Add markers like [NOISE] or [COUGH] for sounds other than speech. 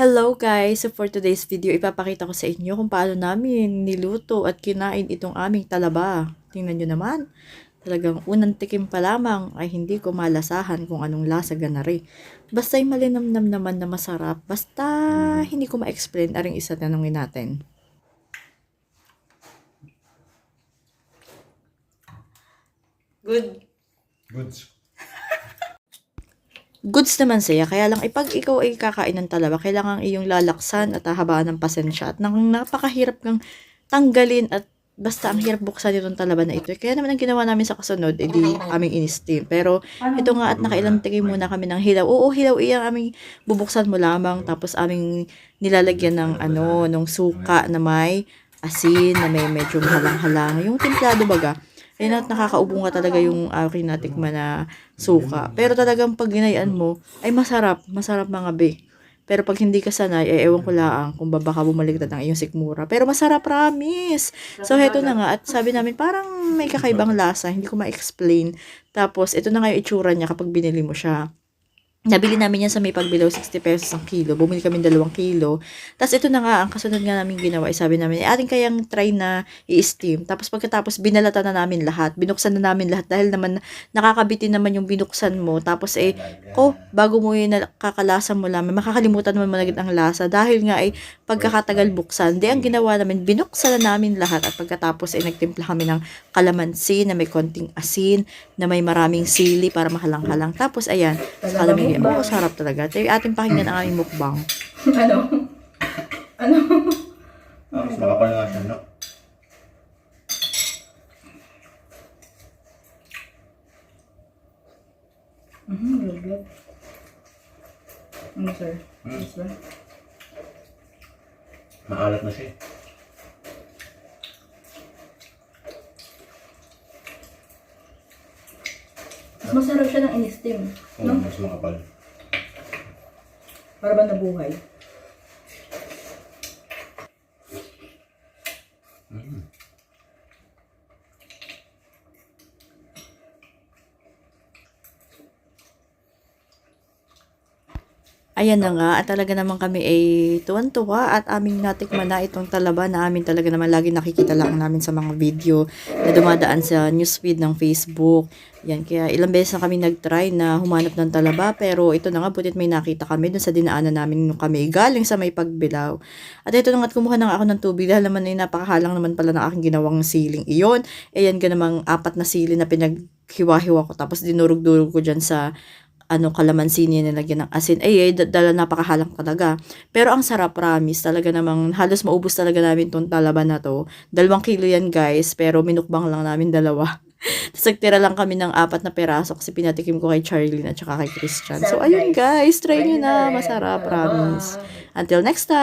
Hello guys! So for today's video, ipapakita ko sa inyo kung paano namin niluto at kinain itong aming talaba. Tingnan nyo naman. Talagang unang tikim pa lamang ay hindi ko malasahan kung anong lasa ganari. Basta yung malinamnam naman na masarap. Basta hindi ko ma-explain. Aring isa tanongin natin. Good. Goods. Goods naman siya. Kaya lang, ipag ikaw ay kakain ng talaba, kailangan iyong lalaksan at hahabaan ng pasensya. At nang napakahirap kang tanggalin at basta ang hirap buksan itong talaba na ito. Kaya naman ang ginawa namin sa kasunod, edi aming in-steam. Pero ito nga at nakailang tigay muna kami ng hilaw. Oo, hilaw iyang aming bubuksan mo lamang. Tapos aming nilalagyan ng ano, ng suka na may asin, na may medyo halang-halang. Yung templado baga. Ayun at nakakaubo nga talaga yung aking natikman na suka. Pero talagang pag ginayaan mo, ay masarap. Masarap mga be. Pero pag hindi ka sanay, eh, ewan ko lang kung ba baka bumaligtad ang iyong sikmura. Pero masarap, promise. So, heto na nga. At sabi namin, parang may kakaibang lasa. Hindi ko ma-explain. Tapos, ito na nga yung itsura niya kapag binili mo siya. Nabili namin yan sa may pagbilaw, 60 pesos ang kilo. Bumili kami dalawang kilo. Tapos ito na nga, ang kasunod nga namin ginawa, ay sabi namin, eh, ating kayang try na i-steam. Tapos pagkatapos, binalata na namin lahat. Binuksan na namin lahat dahil naman nakakabitin naman yung binuksan mo. Tapos eh, ko, bago mo yun nakakalasa mo lang, makakalimutan mo na agad ang lasa. Dahil nga ay pagkakatagal buksan. Di ang ginawa namin, binuksan na namin lahat. At pagkatapos ay nagtimpla kami ng kalamansi na may konting asin, na may maraming sili para mahalang-halang. Tapos ayan, sa kalamansi. Oo, sarap talaga. Ito yung ating pakinggan ang aming mukbang. [LAUGHS] ano? Ano? Ah, mas makapal nga siya, no? Mhm, good, good. Ano, sir? Hmm. Yes, ba? Maalat na siya. eh. Masarap siya ng in-steam. Oo, No? mas makapal. Para ba nabuhay? Ayan na nga, at talaga naman kami ay tuwan-tuwa at aming natikman na itong talaba na amin talaga naman lagi nakikita lang namin sa mga video na dumadaan sa newsfeed ng Facebook. Yan, kaya ilang beses na kami nag-try na humanap ng talaba pero ito na nga, butit may nakita kami dun sa dinaanan namin nung kami galing sa may pagbilaw. At ito na nga, at kumuha na nga ako ng tubig dahil naman ay napakahalang naman pala ng aking ginawang siling iyon. Ayan ka namang apat na sili na pinaghiwa-hiwa ko tapos dinurog-durog ko dyan sa ano, kalamansi niya nilagyan ng asin. Ay, ay, da- dala napakahalang talaga. Pero ang sarap, promise. Talaga namang, halos maubos talaga namin tong talaba na to. Dalawang kilo yan, guys. Pero minukbang lang namin dalawa. [LAUGHS] Tapos nagtira lang kami ng apat na peraso kasi pinatikim ko kay Charlene at saka kay Christian. So, ayun guys, try nyo na. Masarap, promise. Until next time.